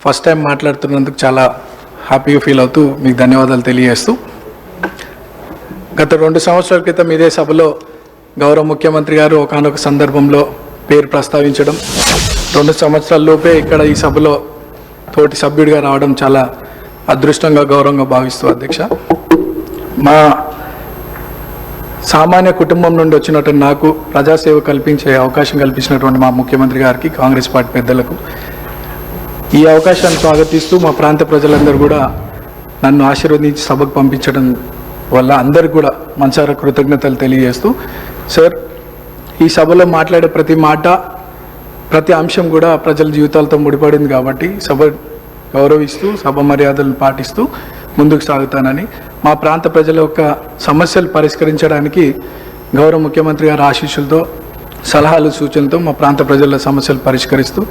First time మాట్లాడుతున్నందుకు చాలా హ్యాపీగా feel అవుతూ మీకు ధన్యవాదాలు తెలియజేస్తూ గత రెండు సంవత్సరాల క్రితం ఇదే సభలో గౌరవ ముఖ్యమంత్రి గారు ఒకనొక సందర్భంలో పేరు ప్రస్తావించడం రెండు సంవత్సరాల లోపే ఇక్కడ ఈ సభలో తోటి సభ్యుడిగా రావడం చాలా అదృష్టంగా గౌరవంగా భావిస్తూ అధ్యక్ష. మా సామాన్య కుటుంబం నుండి వచ్చినటువంటి నాకు ప్రజాసేవ కల్పించే అవకాశం కల్పించినటువంటి మా ముఖ్యమంత్రి గారికి కాంగ్రెస్ పార్టీ పెద్దలకు ఈ అవకాశాన్ని స్వాగతిస్తూ మా ప్రాంత ప్రజలందరూ కూడా నన్ను ఆశీర్వదించి సభకు పంపించడం వల్ల అందరికి కూడా మనసారా కృతజ్ఞతలు తెలియజేస్తూ సార్ ఈ సభలో మాట్లాడే ప్రతి మాట ప్రతి అంశం కూడా ప్రజల జీవితాలతో ముడిపడింది కాబట్టి సభ గౌరవిస్తూ సభ మర్యాదలను పాటిస్తూ ముందుకు సాగుతానని మా ప్రాంత ప్రజల యొక్క సమస్యలు పరిష్కరించడానికి గౌరవ ముఖ్యమంత్రి గారి ఆశీస్సులతో సలహాలు సూచనలతో మా ప్రాంత ప్రజల సమస్యలు పరిష్కరిస్తూ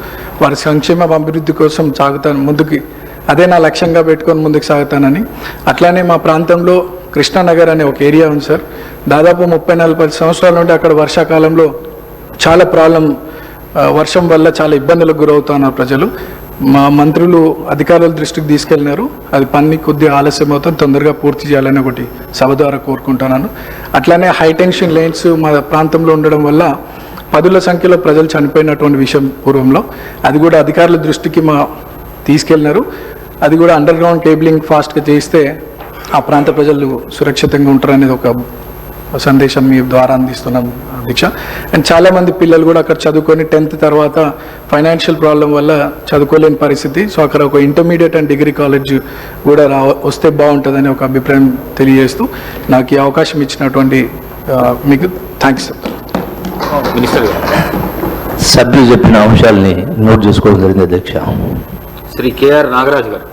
వారి సంక్షేమ అభివృద్ధి కోసం సాగుతాను ముందుకి అదే నా లక్ష్యంగా పెట్టుకొని ముందుకు సాగుతానని. అట్లానే మా ప్రాంతంలో కృష్ణానగర్ అనే ఒక ఏరియా ఉంది సార్. దాదాపు ముప్పై నలభై సంవత్సరాల నుండి అక్కడ వర్షాకాలంలో చాలా ప్రాబ్లం వర్షం వల్ల చాలా ఇబ్బందులకు గురవుతున్నారు ప్రజలు. మా మంత్రులు అధికారుల దృష్టికి తీసుకెళ్ళినారు అది పని కొద్దిగా ఆలస్యం అవుతుంది తొందరగా పూర్తి చేయాలని ఒకటి సభ ద్వారా కోరుకుంటున్నాను. అట్లానే హైటెన్షన్ లైన్స్ మా ప్రాంతంలో ఉండడం వల్ల పదుల సంఖ్యలో ప్రజలు చనిపోయినటువంటి విషయం పూర్వంలో అది కూడా అధికారుల దృష్టికి మా తీసుకెళ్ళినారు అది కూడా అండర్ గ్రౌండ్ కేబులింగ్ ఫాస్ట్గా చేస్తే ఆ ప్రాంత ప్రజలు సురక్షితంగా ఉంటారనేది ఒక సందేశం మీ ద్వారా అందిస్తున్నాం దీక్ష. అండ్ చాలామంది పిల్లలు కూడా అక్కడ చదువుకొని టెన్త్ తర్వాత ఫైనాన్షియల్ ప్రాబ్లం వల్ల చదువుకోలేని పరిస్థితి. సో అక్కడ ఒక ఇంటర్మీడియట్ అండ్ డిగ్రీ కాలేజ్ కూడా రా వస్తే బాగుంటుందని ఒక అభిప్రాయం తెలియజేస్తూ నాకు ఈ అవకాశం ఇచ్చినటువంటి మీకు థ్యాంక్స్ మినిస్టర్ సభ్యులు చెప్పిన అంశాలని నోట్ చేసుకోవడం జరిగింది అధ్యక్ష. శ్రీ కేఆర్ నాగరాజు గారు.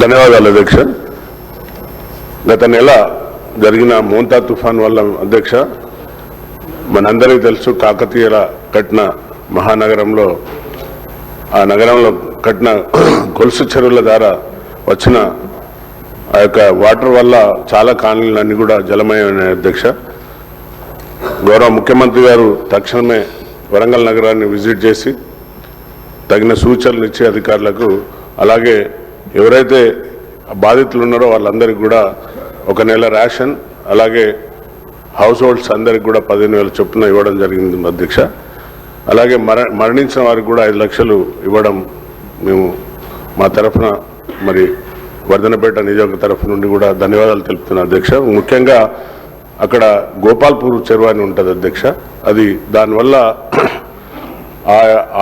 ధన్యవాదాలు అధ్యక్ష. గత నెల జరిగిన మోంతా తుఫాన్ వల్ల అధ్యక్ష మనందరికీ తెలుసు కాకతీయుల కట్టిన మహానగరంలో ఆ నగరంలో కట్టిన గొలుసు చెరువుల ద్వారా వచ్చిన ఆ యొక్క వాటర్ వల్ల చాలా కాలనీలన్నీ కూడా జలమయమైన అధ్యక్ష. గౌరవ ముఖ్యమంత్రి గారు తక్షణమే వరంగల్ నగరాన్ని విజిట్ చేసి తగిన సూచనలు ఇచ్చే అధికారులకు అలాగే ఎవరైతే బాధితులు ఉన్నారో వాళ్ళందరికీ కూడా ఒక నెల రేషన్ అలాగే హౌస్ హోల్డ్స్ అందరికి కూడా పదిహేను వేల చొప్పున ఇవ్వడం జరిగింది అధ్యక్ష. అలాగే మర మరణించిన వారికి కూడా ఐదు లక్షలు ఇవ్వడం మేము మా తరఫున మరి వర్ధనపేట నియోజక తరఫు నుండి కూడా ధన్యవాదాలు తెలుపుతున్నాను అధ్యక్ష. ముఖ్యంగా అక్కడ గోపాల్పూర్ చెరువు అని ఉంటుంది అధ్యక్ష. అది దానివల్ల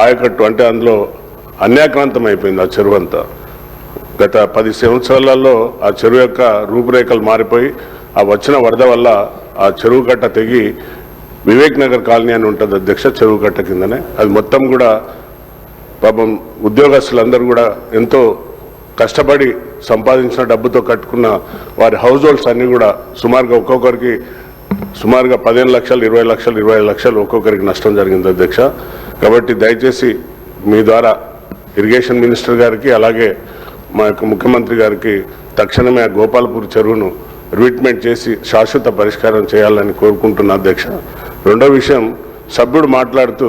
ఆయకట్టు అంటే అందులో అన్యాక్రాంతం అయిపోయింది ఆ చెరువు అంతా గత పది సంవత్సరాలలో ఆ చెరువు యొక్క రూపురేఖలు మారిపోయి ఆ వచ్చిన వరద వల్ల ఆ చెరువు కట్ట తెగి వివేక్ నగర్ కాలనీ అని ఉంటుంది అధ్యక్ష చెరువు కట్ట కిందనే. అది మొత్తం కూడా పాపం ఉద్యోగస్తులందరూ కూడా ఎంతో కష్టపడి సంపాదించిన డబ్బుతో కట్టుకున్న వారి హౌస్ హోల్డ్స్ అన్నీ కూడా సుమారుగా ఒక్కొక్కరికి సుమారుగా పదిహేను లక్షలు ఇరవై లక్షలు ఇరవై లక్షలు ఒక్కొక్కరికి నష్టం జరిగింది అధ్యక్ష. కాబట్టి దయచేసి మీ ద్వారా ఇరిగేషన్ మినిస్టర్ గారికి అలాగే మా యొక్క ముఖ్యమంత్రి గారికి తక్షణమే ఆ గోపాలపూర్ చెరువును రిట్మెంట్ చేసి శాశ్వత పరిష్కారం చేయాలని కోరుకుంటున్నా అధ్యక్ష. రెండో విషయం సభ్యుడు మాట్లాడుతూ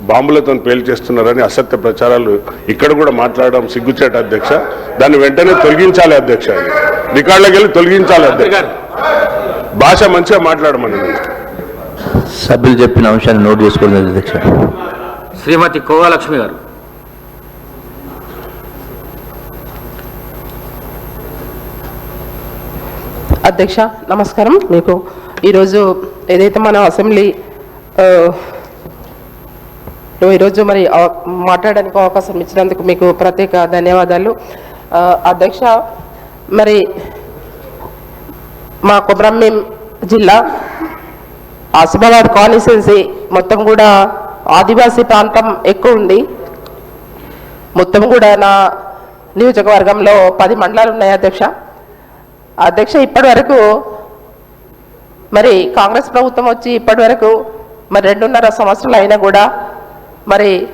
బాంబులతో పేల్చేస్తున్నారని అసత్య ప్రచారాలు ఇక్కడ కూడా మాట్లాడడం సిగ్గుచేట అధ్యక్ష. దాన్ని వెంటనే తొలగించాలి అధ్యక్ష. రికార్డులోకి వెళ్ళి తొలగించాలి అధ్యక్ష. భాష మంచిగా మాట్లాడమని. సభ్యులు చెప్పిన అంశాన్ని నోట్ జరిగింది అధ్యక్ష. శ్రీమతి కోవాలక్ష్మి గారు. అధ్యక్ష నమస్కారం. మీకు ఈరోజు ఏదైతే మన అసెంబ్లీ నువ్వు ఈరోజు మరి మాట్లాడడానికి అవకాశం ఇచ్చినందుకు మీకు ప్రత్యేక ధన్యవాదాలు. అధ్యక్ష మరి మా కొబ్రహ్మీం జిల్లా ఆసిఫాబాద్ కాన్స్టిట్యున్సీ మొత్తం కూడా ఆదివాసీ ప్రాంతం ఎక్కువ ఉంది. మొత్తం కూడా నా నియోజకవర్గంలో పది మండలాలు ఉన్నాయి అధ్యక్ష. అధ్యక్ష ఇప్పటి వరకు మరి కాంగ్రెస్ ప్రభుత్వం వచ్చి ఇప్పటి వరకు మరి రెండున్నర సంవత్సరాలు అయినా కూడా మరి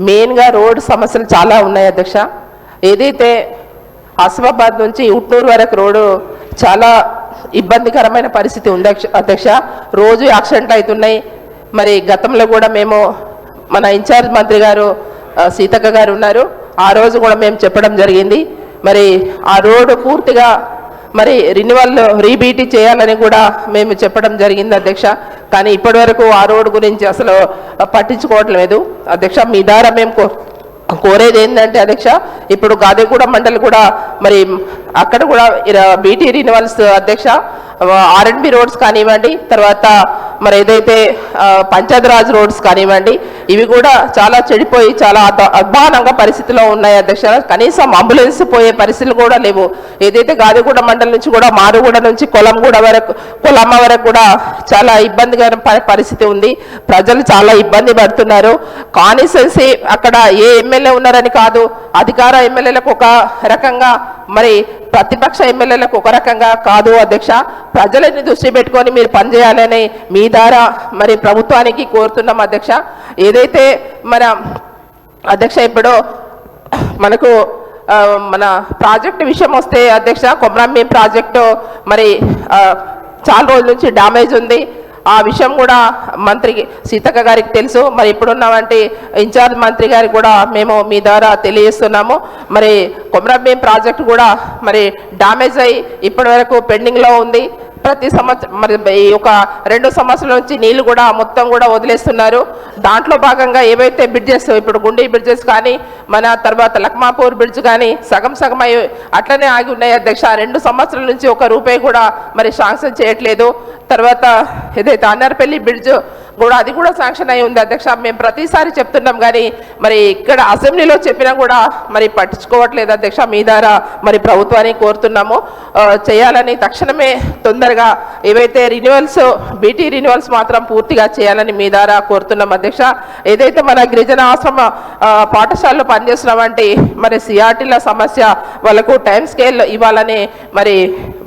మెయిన్గా రోడ్ సమస్యలు చాలా ఉన్నాయి అధ్యక్ష. ఏదైతే ఆసిఫాబాద్ నుంచి ఉట్నూరు వరకు రోడ్డు చాలా ఇబ్బందికరమైన పరిస్థితి ఉంది అధ్యక్ష- రోజు యాక్సిడెంట్ అవుతున్నాయి. మరి గతంలో కూడా మేము మన ఇన్ఛార్జ్ మంత్రి గారు సీతక్క గారు ఉన్నారు. ఆ రోజు కూడా మేము చెప్పడం జరిగింది. మరి ఆ రోడ్డు పూర్తిగా మరి రినివల్ రీబీటీ చేయాలని కూడా మేము చెప్పడం జరిగింది అధ్యక్ష. కానీ ఇప్పటి వరకు ఆ రోడ్డు గురించి అసలు పట్టించుకోవట్లేదు. అధ్యక్ష మీ ద్వారా మేము కో- కోరేది ఏంటంటే అధ్యక్ష ఇప్పుడు గాదేగూడ మండలి కూడా మరి అక్కడ కూడా బీటీ రినివల్స్ అధ్యక్ష ఆర్ఎండ్బి రోడ్స్ కానివ్వండి తర్వాత మరి ఏదైతే పంచాయతీరాజ్ రోడ్స్ కానివ్వండి ఇవి కూడా చాలా చెడిపోయి చాలా అధ- పరిస్థితిలో ఉన్నాయి అధ్యక్ష. కనీసం అంబులెన్స్ పోయే పరిస్థితులు కూడా లేవు. ఏదైతే గాదిగూడ మండలం నుంచి కూడా మారుగూడ నుంచి కొలంగూడ వరకు కొలమ్మ వరకు కూడా చాలా ఇబ్బందికర పరిస్థితి ఉంది. ప్రజలు చాలా ఇబ్బంది పడుతున్నారు. కాన్స్టిట్యున్సీ అక్కడ ఏ ఎమ్మెల్యే ఉన్నారని కాదు అధికార ఎమ్మెల్యేలకు ఒక రకంగా మరి ప్రతిపక్ష ఎమ్మెల్యేలకు ఒక రకంగా కాదు అధ్యక్ష. ప్రజలని దృష్టి పెట్టుకొని మీరు పనిచేయాలని మీ ద్వారా మరి ప్రభుత్వానికి కోరుతున్నాం అధ్యక్ష. ఏదైతే మన అధ్యక్ష ఇప్పుడు మనకు మన ప్రాజెక్ట్ విషయం వస్తే అధ్యక్ష కొమరంబీ ప్రాజెక్టు మరి చాలా రోజుల నుంచి డ్యామేజ్ ఉంది. ఆ విషయం కూడా మంత్రి సీతక్క గారికి తెలుసు. మరి ఇప్పుడున్నవంటి ఇన్ఛార్జ్ మంత్రి గారికి కూడా మేము మీ ద్వారా తెలియజేస్తున్నాము. మరి కొమరంభీం ప్రాజెక్ట్ కూడా మరి డ్యామేజ్ అయ్యి ఇప్పటి వరకు పెండింగ్లో ఉంది. ప్రతి సంవత్సరం మరి ఈ ఒక రెండు సంవత్సరాల నుంచి నీళ్ళు కూడా మొత్తం కూడా వదిలేస్తున్నారు. దాంట్లో భాగంగా ఏవైతే బ్రిడ్జెస్ ఇప్పుడు గుండీ బ్రిడ్జెస్ కానీ మన తర్వాత లక్మాపూర్ బ్రిడ్జ్ కానీ సగం సగం అయి అట్లనే ఆగి ఉన్నాయి అధ్యక్ష. రెండు సంవత్సరాల నుంచి ఒక రూపాయి కూడా మరి శాంక్షన్ చేయట్లేదు. తర్వాత ఏదైతే అన్నారపల్లి బ్రిడ్జ్ కూడా అది కూడా శాంక్షన్ అయి ఉంది. అధ్యక్ష మేము ప్రతిసారి చెప్తున్నాం కానీ మరి ఇక్కడ అసెంబ్లీలో చెప్పినా కూడా మరి పట్టించుకోవట్లేదు అధ్యక్ష మీ ద్వారా మరి ప్రభుత్వాన్ని కోరుతున్నాము. చేయాలని తక్షణమే తొందరగా ఏవైతే రిన్యూవల్స్ బీటీ రిన్యూవల్స్ మాత్రం పూర్తిగా చేయాలని మీ ద్వారా కోరుతున్నాం అధ్యక్ష. ఏదైతే మన గిరిజన ఆశ్రమ పాఠశాలలో పనిచేస్తున్నామంటే మరి సిఆర్టీల సమస్య వాళ్ళకు టైం స్కేల్ ఇవ్వాలని మరి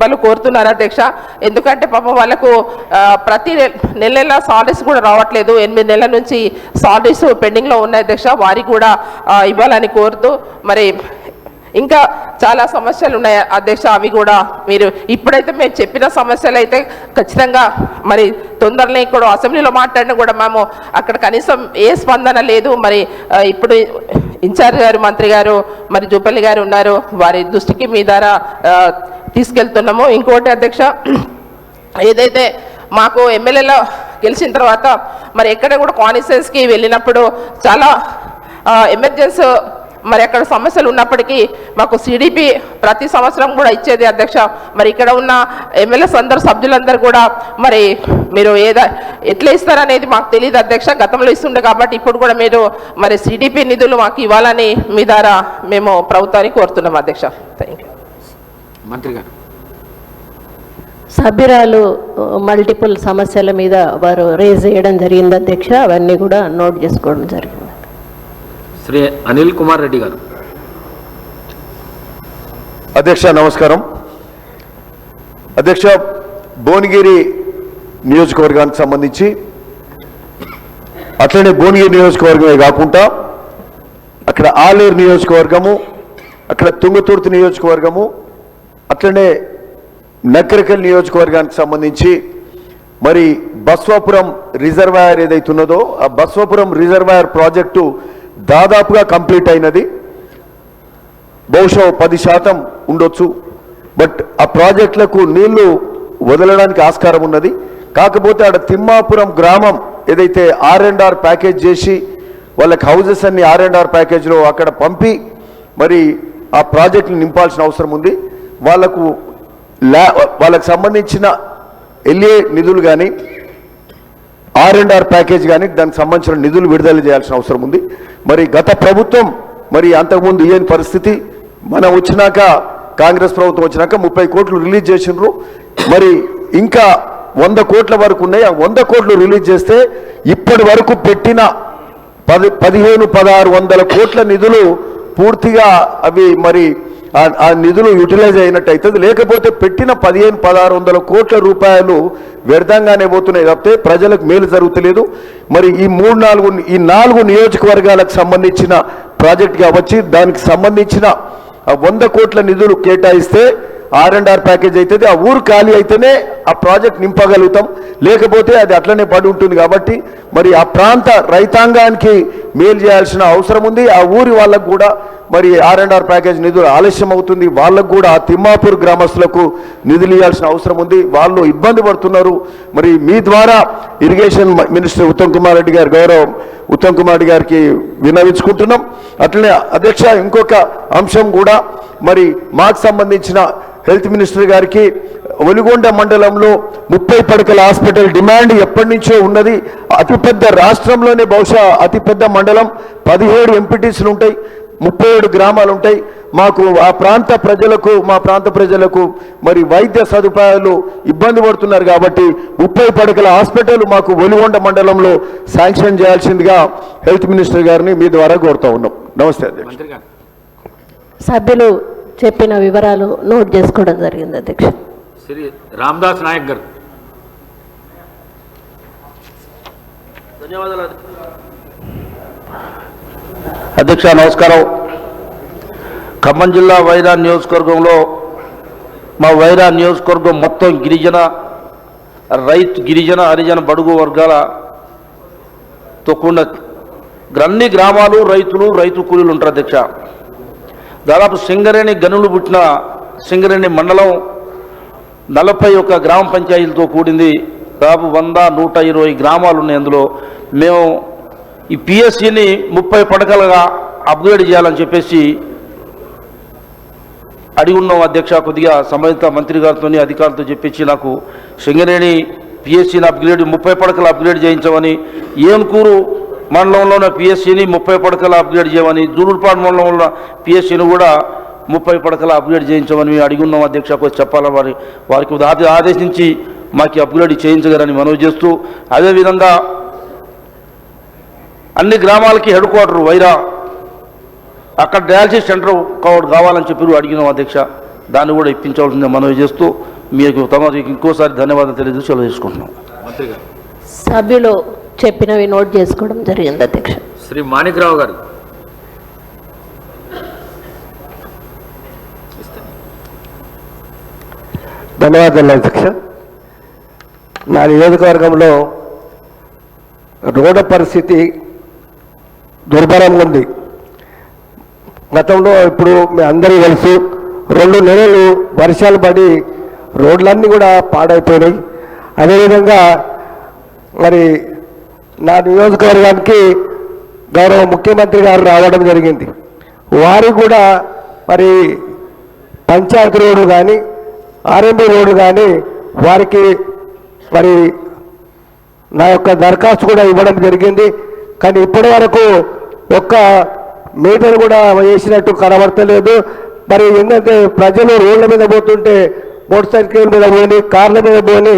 వాళ్ళు కోరుతున్నారు అధ్యక్ష. ఎందుకంటే పాపం వాళ్ళకు ప్రతి నెల నెల సాలరీస్ కూడా రావట్లేదు. ఎనిమిది నెలల నుంచి సాలరీస్ పెండింగ్లో ఉన్నాయి అధ్యక్ష. వారికి కూడా ఇవ్వాలని కోరుతూ మరి ఇంకా చాలా సమస్యలు ఉన్నాయి అధ్యక్ష అవి కూడా మీరు ఇప్పుడైతే మేము చెప్పిన సమస్యలు అయితే ఖచ్చితంగా మరి తొందరనే ఇక్కడ అసెంబ్లీలో మాట్లాడిన కూడా మేము అక్కడ కనీసం ఏ స్పందన లేదు. మరి ఇప్పుడు ఇన్ఛార్జ్ గారు మంత్రి గారు మరి జూపల్లి గారు ఉన్నారు. వారి దృష్టికి మీ ద్వారా తీసుకెళ్తున్నాము. ఇంకోటి అధ్యక్ష ఏదైతే మాకు ఎమ్మెల్యేలో గెలిచిన తర్వాత మరి ఎక్కడ కూడా కాన్స్టిట్యున్సీకి వెళ్ళినప్పుడు చాలా ఎమర్జెన్సీ మరి అక్కడ సమస్యలు ఉన్నప్పటికీ మాకు సిడిపి ప్రతి సంవత్సరం కూడా ఇచ్చేది అధ్యక్ష. మరి ఇక్కడ ఉన్న ఎమ్మెల్యేస్ అందరు సభ్యులందరూ కూడా మరి మీరు ఏదా ఎట్లా ఇస్తారనేది మాకు తెలియదు అధ్యక్ష. గతంలో ఇస్తుండే కాబట్టి ఇప్పుడు కూడా మీరు మరి సిడిపి నిధులు మాకు ఇవ్వాలని మీ ద్వారా మేము ప్రభుత్వాన్ని కోరుతున్నాం అధ్యక్ష. థ్యాంక్ యూ మంత్రి గారు. సభ్యురాలు మల్టిపుల్ సమస్యల మీద వారు రేజ్ చేయడం జరిగింది అధ్యక్ష. అవన్నీ కూడా నోట్ చేసుకోవడం జరిగింది. శ్రీ అనిల్ కుమార్ రెడ్డి గారు. అధ్యక్ష నమస్కారం. అధ్యక్ష భువనగిరి నియోజకవర్గానికి సంబంధించి అట్లనే భువనగిరి నియోజకవర్గమే కాకుండా అక్కడ ఆలేరు నియోజకవర్గము అక్కడ తుంగతుర్తి నియోజకవర్గము అట్లనే నకరికల్ నియోజకవర్గానికి సంబంధించి మరి బస్వాపురం రిజర్వాయర్ ఏదైతే ఉన్నదో ఆ బస్వాపురం రిజర్వాయర్ ప్రాజెక్టు దాదాపుగా కంప్లీట్ అయినది. బహుశా పది శాతం ఉండొచ్చు. బట్ ఆ ప్రాజెక్టులకు నీళ్ళు వదలడానికి ఆస్కారం ఉన్నది. కాకపోతే ఆడ తిమ్మాపురం గ్రామం ఏదైతే ఆర్ అండ్ ఆర్ ప్యాకేజ్ చేసి వాళ్ళకి హౌజెస్ అన్ని ఆర్ అండ్ ఆర్ ప్యాకేజ్లో అక్కడ పంపి మరి ఆ ప్రాజెక్టులు నింపాల్సిన అవసరం ఉంది. వాళ్ళకు ల్యా వాళ్ళకు సంబంధించిన ఎల్ఏ నిధులు కానీ ఆర్ అండ్ ఆర్ ప్యాకేజ్ కానీ దానికి సంబంధించిన నిధులు విడుదల చేయాల్సిన అవసరం ఉంది. మరి గత ప్రభుత్వం మరి అంతకుముందు ఇయ్యని పరిస్థితి మనం వచ్చినాక కాంగ్రెస్ ప్రభుత్వం వచ్చినాక ముప్పై కోట్లు రిలీజ్ చేసిండ్రు. మరి ఇంకా వంద కోట్ల వరకు ఉన్నాయి. ఆ వంద కోట్లు రిలీజ్ చేస్తే ఇప్పటి వరకు పెట్టిన పది పదిహేను పదహారు వందల కోట్ల నిధులు పూర్తిగా అవి మరి ఆ- నిధులు యూటిలైజ్ అయినట్టు అవుతుంది లేకపోతే పెట్టిన పదిహేను పదహారు వందల కోట్ల రూపాయలు వ్యర్థంగానే పోతున్నాయి తప్పితే ప్రజలకు మేలు జరుగుతలేదు. మరి ఈ మూడు నాలుగు ఈ నాలుగు నియోజకవర్గాలకు సంబంధించిన ప్రాజెక్ట్ కావచ్చు దానికి సంబంధించిన వంద కోట్ల నిధులు కేటాయిస్తే ఆర్ అండ్ ఆర్ ప్యాకేజ్ అవుతుంది ఆ ఊరు ఖాళీ అయితేనే ఆ ప్రాజెక్ట్ నింపగలుగుతాం. లేకపోతే అది అట్లనే పడి ఉంటుంది కాబట్టి మరి ఆ ప్రాంత రైతాంగానికి మేలు చేయాల్సిన అవసరం ఉంది. ఆ ఊరి వాళ్ళకు కూడా మరి ఆర్ అండ్ ఆర్ ప్యాకేజ్ నిధులు ఆలస్యం అవుతుంది. వాళ్ళకు కూడా ఆ తిమ్మాపూర్ గ్రామస్తులకు నిధులు ఇవ్వాల్సిన అవసరం ఉంది. వాళ్ళు ఇబ్బంది పడుతున్నారు. మరి మీ ద్వారా ఇరిగేషన్ మినిస్టర్ ఉత్తమ్ కుమార్ రెడ్డి గారి గౌరవం ఉత్తమ్ కుమార్ రెడ్డి గారికి విన్నవించుకుంటున్నాం. అట్లనే అధ్యక్ష ఇంకొక అంశం కూడా మరి మాకు సంబంధించిన హెల్త్ మినిస్టర్ గారికి ఒలిగొండ మండలంలో ముప్పై పడకల హాస్పిటల్ డిమాండ్ ఎప్పటి నుంచో ఉన్నది. అతిపెద్ద రాష్ట్రంలోనే బహుశా అతిపెద్ద మండలం. పదిహేడు ఎంపీటీసులు ఉంటాయి ముప్పై ఏడు గ్రామాలు ఉంటాయి. మాకు ఆ ప్రాంత ప్రజలకు మా ప్రాంత ప్రజలకు మరి వైద్య సదుపాయాలు ఇబ్బంది పడుతున్నారు కాబట్టి ముప్పై పడకల హాస్పిటల్ మాకు ఒలిగొండ మండలంలో శాంక్షన్ చేయాల్సిందిగా హెల్త్ మినిస్టర్ గారిని మీ ద్వారా కోరుతా ఉన్నాం. నమస్తే అధ్యక్ష. సభ్యులు చెప్పిన వివరాలు నోట్ చేసుకోవడం జరిగింది అధ్యక్ష. శ్రీ రామ్దాస్ నాయక్ గారు. ధన్యవాదాలు అధ్యక్ష నమస్కారం. ఖమ్మం జిల్లా వైరా నియోజకవర్గంలో మా వైరా నియోజకవర్గం మొత్తం గిరిజన రైతు గిరిజన హరిజన బడుగు వర్గాల తొక్కున్న అన్ని గ్రామాలు రైతులు రైతు కూలీలు ఉంటారు అధ్యక్ష. దాదాపు సింగరేణి గనులు పుట్టిన సింగరేణి మండలం నలభై ఒక్క గ్రామ పంచాయతీలతో కూడింది దాదాపు వంద నూట ఇరవై గ్రామాలు ఉన్నాయి అందులో. మేము ఈ పిఎస్సిని ముప్పై పడకలుగా అప్గ్రేడ్ చేయాలని చెప్పేసి అడిగి ఉన్నాం అధ్యక్ష కొద్దిగా సంబంధిత మంత్రి గారితో అధికారులతో చెప్పించి నాకు సింగరేణి పిఎస్సిని అప్గ్రేడ్ ముప్పై పడకలు అప్గ్రేడ్ చేయించమని ఏనుకూరు ఉన్న పిఎస్సిని ముప్పై పడకలు అప్గ్రేడ్ చేయమని జూలూరుపాడు మండలంలో ఉన్న పిఎస్సిని కూడా ముప్పై పడకలు అప్గ్రేడ్ చేయించమని మేము అడిగి ఉన్నాం అధ్యక్ష కొద్ది చెప్పాలా? వారి వారికి ఆదే- ఆదేశించి మాకు అప్గ్రేడ్ చేయించగలని మనవి చేస్తూ అదేవిధంగా అన్ని గ్రామాలకి హెడ్ క్వార్టర్ వైరా అక్కడ డయాలసిస్ సెంటర్ కావడం కావాలని చెప్పి అడిగినాం అధ్యక్ష. దాన్ని కూడా ఇప్పించవలసిందే మనవి చేస్తూ మీకు తమరికి ఇంకోసారి ధన్యవాదాలు తెలియజేసి సెలవు గారు. సభ్యులు చెప్పినవి నోట్ చేసుకోవడం జరిగింది అధ్యక్ష. శ్రీ మాణిక్రావు గారు. ధన్యవాదాలు అధ్యక్ష నా నియోజకవర్గంలో రోడ్డు పరిస్థితి దుర్భరంగా ఉంది. గతంలో ఇప్పుడు మీ అందరూ తెలుసు రెండు నెలలు వర్షాలు పడి రోడ్లన్నీ కూడా పాడైపోయినాయి. అదేవిధంగా మరి నా నియోజకవర్గానికి గౌరవ ముఖ్యమంత్రి గారు రావడం జరిగింది. వారు కూడా మరి పంచాయతీ రోడ్డు కానీ ఆర్ఎంబి రోడ్డు కానీ వారికి మరి నా యొక్క దరఖాస్తు కూడా ఇవ్వడం జరిగింది. కానీ ఇప్పటి వరకు ఒక్క మీటర్ కూడా వేసినట్టు కనబడతలేదు. మరి ఏంటంటే ప్రజలు రోడ్ల మీద పోతుంటే మోటార్ సైకిల్ మీద పోని కార్ల మీద పోని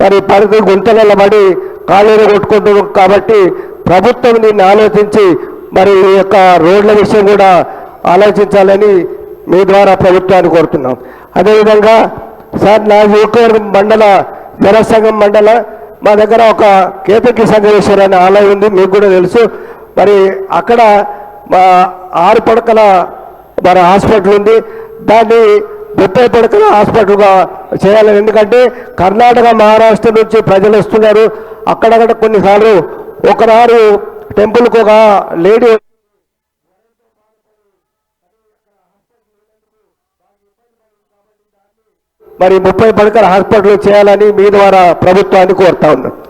మరి పరిధి గుంతలలో పడి కాళ్ళు కొట్టుకుంటున్నారు కాబట్టి ప్రభుత్వం దీన్ని ఆలోచించి మరి ఈ యొక్క రోడ్ల విషయం కూడా ఆలోచించాలని మీ ద్వారా ప్రభుత్వాన్ని కోరుతున్నాం. అదేవిధంగా సార్ నా నియోజకవర్గం మండల జనసంఘం మండల మా దగ్గర ఒక కేతకి సంగమేశ్వర అనే ఆలయం ఉంది మీకు కూడా తెలుసు. మరి అక్కడ మా ఆరు పడకల మరి హాస్పిటల్ ఉంది. దాన్ని ముప్పై పడకల హాస్పిటల్గా చేయాలని ఎందుకంటే కర్ణాటక మహారాష్ట్ర నుంచి ప్రజలు వస్తున్నారు. అక్కడక్కడ కొన్నిసార్లు ఒకనారు టెంపుల్కి ఒక లేడీ మరి ముప్పై పడకల హాస్పిటల్ చేయాలని మీ ద్వారా ప్రభుత్వాన్ని కోరుతా ఉన్నాను